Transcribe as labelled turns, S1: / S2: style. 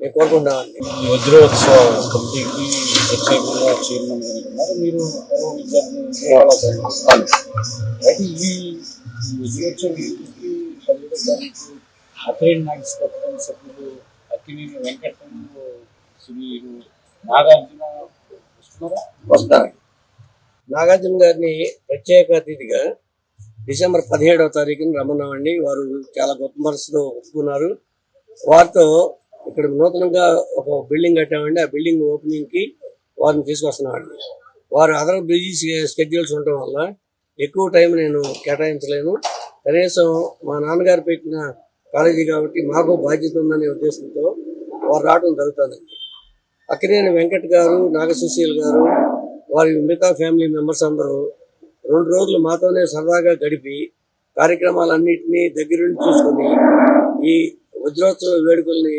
S1: నేను కోరుకుంటామండి
S2: వజ్రోత్సవ కమిటీకి ప్రత్యేకంగా చైర్మన్ మీరు. అయితే ఈ వజ్రోత్సవ అఖిలేన్ సభ్యులు అక్కినేని నాగార్జున వస్తున్నారా?
S1: వస్తారు నాగార్జున గారిని ప్రత్యేక అతిథిగా డిసెంబర్ పదిహేడవ తారీఖున రమ్మన్నామండి. వారు చాలా గొప్ప మనసుతో ఒప్పుకున్నారు. వారితో ఇక్కడ నూతనంగా ఒక బిల్డింగ్ కట్టామండి. ఆ బిల్డింగ్ ఓపెనింగ్కి వారిని తీసుకొస్తున్నామండి వారు అదర్ బిజీ స్కెడ్యూల్స్ ఉండటం వల్ల ఎక్కువ టైం నేను కేటాయించలేను. కనీసం మా నాన్నగారు పెట్టిన కాలేజీ కాబట్టి మాకు బాధ్యత ఉందనే ఉద్దేశంతో వారు రావడం జరుగుతుందండి అక్కినేని వెంకట్ గారు నాగసుశీల్ గారు వారి మిగతా ఫ్యామిలీ మెంబర్స్ అందరూ రెండు రోజులు మాతోనే సరదాగా గడిపి కార్యక్రమాలన్నింటినీ దగ్గరుండి చూసుకొని ఈ వజ్రోత్సవ వేడుకల్ని